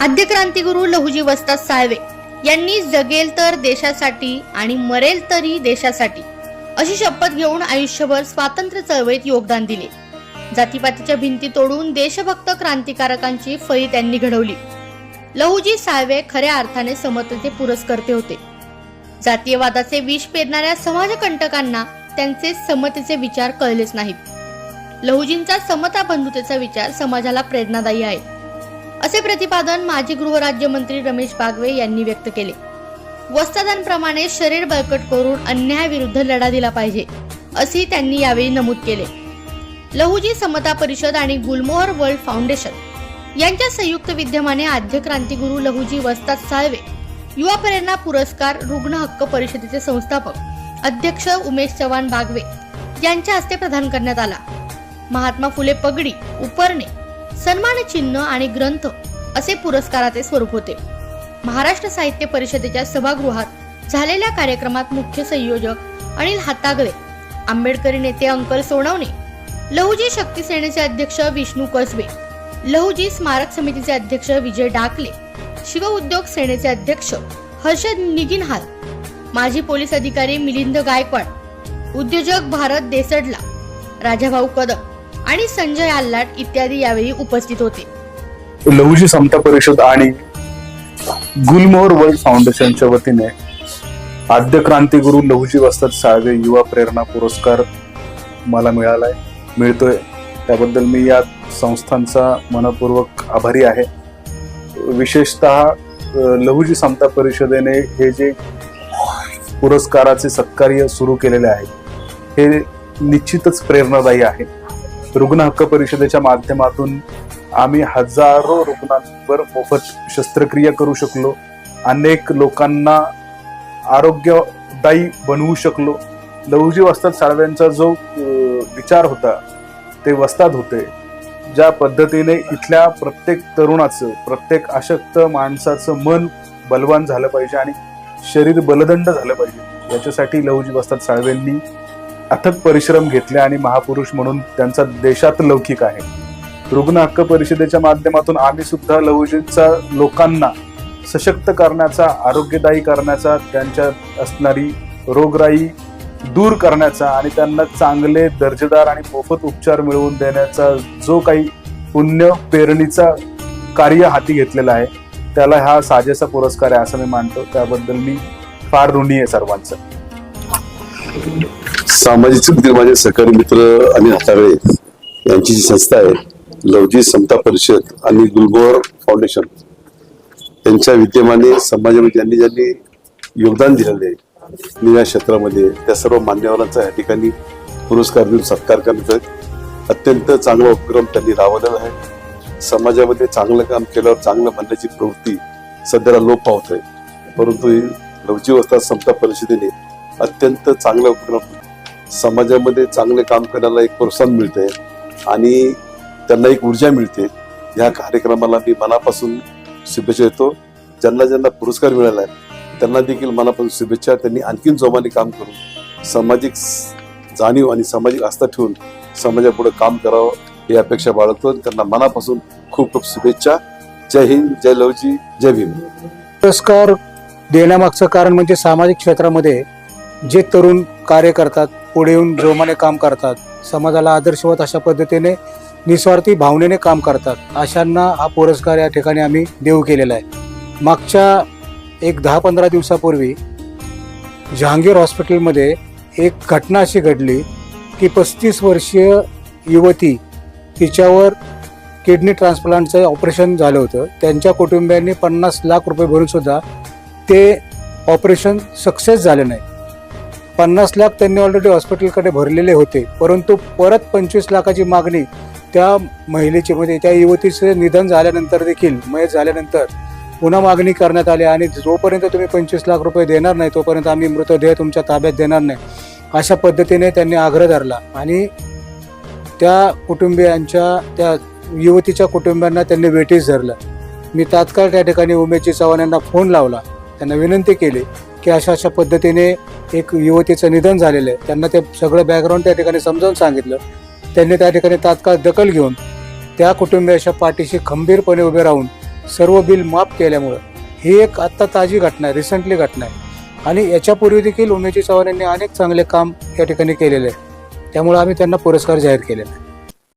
आद्य क्रांतिगुरु लहुजी वस्ताद साळवे यांनी जगेल तर देशासाठी आणि मरेल तरी देशासाठी अशी शपथ घेऊन आयुष्यभर स्वातंत्र्य चळवळीत योगदान दिले. जातीपातीच्या भिंती तोडून देशभक्त क्रांतिकारकांची फळी त्यांनी घडवली. लहुजी साळवे खऱ्या अर्थाने समतेचे पुरस्कर्ते होते. जातीयवादाचे विष पेरणाऱ्या समाजकंटकांना त्यांचे समतेचे विचार कळलेच नाहीत. लहुजींचा समता बंधुतेचा विचार समाजाला प्रेरणादायी आहे. असे प्रतिपादन माजी गृहराज्यमंत्री रमेश बागवे यांनी व्यक्त केले. वस्तादांप्रमाणे शरीर बळकट करून अन्यायाविरुद्ध लढा दिला पाहिजे असे त्यांनी यावेळी नमूद केले. लहुजी समता परिषद आणि गुलमोहर वर्ल्ड फाउंडेशन यांच्या संयुक्त विद्यमाने आद्य क्रांतिगुरु लहुजी वस्ताद साळवे युवा प्रेरणा पुरस्कार रुग्ण हक्क परिषदेचे संस्थापक अध्यक्ष उमेश चव्हाण बागवे यांच्या हस्ते प्रदान करण्यात आला. महात्मा फुले पगडी उपरणे सन्मान चिन्ह आणि ग्रंथ असे पुरस्काराचे स्वरूप होते. महाराष्ट्र साहित्य परिषदेच्या सभागृहात झालेल्या कार्यक्रमात मुख्य संयोजक अनिल हातागळे आंबेडकरी नेते अंकल सोनवणे लहुजी शक्ती सेनेचे अध्यक्ष विष्णू कसबे लहुजी स्मारक समितीचे अध्यक्ष विजय डाकले शिवउद्योग सेनेचे अध्यक्ष हर्षद निगिनहाल माजी पोलीस अधिकारी मिलिंद गायकवाड उद्योजक भारत देसडला राजाभाऊ कदम आणि संजय आल्लाट इत्यादी यावेळी उपस्थित होते. लहुजी समता परिषद आणि गुलमोहर वर्ल्ड फाउंडेशनच्या वतीने आद्य क्रांतिगुरु लहुजी वस्ताद साळवे युवा प्रेरणा पुरस्कार मला मिळालाय. मिळतोय. त्याबद्दल मी या संस्थांचा मनपूर्वक आभारी आहे. विशेषतः अ, लहुजी समता परिषदेने हे जे पुरस्काराचे सत्कार्य सुरू केलेले आहे हे निश्चितच प्रेरणादायी आहे. रुग्ण हक्क परिषदेच्या माध्यमातून आम्ही हजारो रुग्णांवर मोफत शस्त्रक्रिया करू शकलो. अनेक लोकांना आरोग्यदायी बनवू शकलो. लहुजी वस्ताद साळव्यांचा जो विचार होता ते वस्ताद होते. ज्या पद्धतीने इथल्या प्रत्येक तरुणाचं प्रत्येक अशक्त माणसाचं मन बलवान झालं पाहिजे आणि शरीर बलदंड झालं पाहिजे. याच्यासाठी लहुजी वस्ताद साळवेंनी अथक परिश्रम घेतले आणि महापुरुष म्हणून त्यांचा देशात लौकिक आहे. रुग्ण हक्क परिषदेच्या माध्यमातून आम्ही सुद्धा लहुजींचा लोकांना सशक्त करण्याचा आरोग्यदायी करण्याचा त्यांच्या असणारी रोगराई दूर करण्याचा आणि त्यांना चांगले दर्जेदार आणि मोफत उपचार मिळवून देण्याचा जो काही पुण्य पेरणीचा कार्य हाती घेतलेला आहे त्याला हा साजेसा पुरस्कार आहे असं मी मानतो. त्याबद्दल मी फार ऋणी आहे सर्वांचं. सामाजिक सुद्धा माझे सहकारी मित्र आणि हाताळे यांची जी संस्था आहे लवजी समता परिषद आणि गुलमोहर फाउंडेशन यांच्या विद्यमाने समाजामध्ये ज्यांनी ज्यांनी योगदान दिलेलं आहे निळ्या क्षेत्रामध्ये त्या सर्व मान्यवरांचा या ठिकाणी पुरस्कार देऊन सत्कार करण्यात आहे. अत्यंत चांगला उपक्रम त्यांनी राबवलेला आहे समाजामध्ये चांगलं काम केल्यावर चांगलं म्हणण्याची प्रवृत्ती सध्याला लोप पावत आहे परंतु ही लवची अवस्था समता परिषदेने अत्यंत चांगला उपक्रम समाजामध्ये चांगले काम करायला एक प्रोत्साहन मिळते आणि त्यांना एक ऊर्जा मिळते. या कार्यक्रमाला मी मनापासून शुभेच्छा देतो. ज्यांना ज्यांना पुरस्कार मिळाला आहे त्यांना देखील मनापासून शुभेच्छा. त्यांनी आणखीन जोमाने काम करून सामाजिक जाणीव आणि सामाजिक आस्था ठेवून समाजापुढे काम करावं ही अपेक्षा बाळगतो त्यांना मनापासून खूप खूप शुभेच्छा. जय हिंद जय लवजी जय भीम. पुरस्कार देण्यामागचं कारण म्हणजे सामाजिक क्षेत्रामध्ये जे तरुण कार्य करतात पुढे येऊन जोमाने काम करतात समाजाला आदर्शवत अशा पद्धतीने निस्वार्थी भावनेने काम करतात अशांना हा पुरस्कार या ठिकाणी आम्ही देऊ केलेला आहे. मागच्या एक दहा पंधरा दिवसापूर्वी जहांगीर हॉस्पिटलमध्ये एक घटना अशी घडली की पस्तीस वर्षीय युवती तिच्यावर किडनी ट्रान्सप्लांटचं ऑपरेशन झालं होतं. त्यांच्या कुटुंबियांनी पन्नास लाख रुपये भरूनसुद्धा ते ऑपरेशन सक्सेस झाले नाही. पन्नास लाख त्यांनी ऑलरेडी हॉस्पिटलकडे भरलेले होते. परंतु परत पंचवीस लाखाची मागणी त्या महिलेची म्हणजे त्या युवतीचे निधन झाल्यानंतर देखील मयत झाल्यानंतर पुन्हा मागणी करण्यात आली आणि जोपर्यंत तुम्ही पंचवीस लाख रुपये देणार नाही तोपर्यंत आम्ही मृतदेह तुमच्या ताब्यात देणार नाही. अशा पद्धतीने त्यांनी आग्रह धरला आणि त्या कुटुंबियांच्या त्या युवतीच्या कुटुंबियांना त्यांनी वेटीस धरलं. मी तात्काळ त्या ठिकाणी उमेशजी चव्हाण यांना फोन लावला. त्यांना विनंती केली की अशा अशा पद्धतीने एक युवतीचं निधन झालेलं आहे. त्यांना ते सगळं बॅकग्राऊंड त्या ठिकाणी समजावून सांगितलं. त्यांनी त्या ठिकाणी तात्काळ दखल घेऊन त्या कुटुंबियाच्या पाठीशी खंबीरपणे उभे राहून सर्व बिल माफ केल्यामुळं ही एक आत्ता ताजी घटना आहे रिसेंटली घटना आहे. आणि याच्यापूर्वी देखील उमेशजी चव्हाण यांनी अनेक चांगले काम या ठिकाणी केलेले आहे. त्यामुळे आम्ही त्यांना पुरस्कार जाहीर केलेला आहे.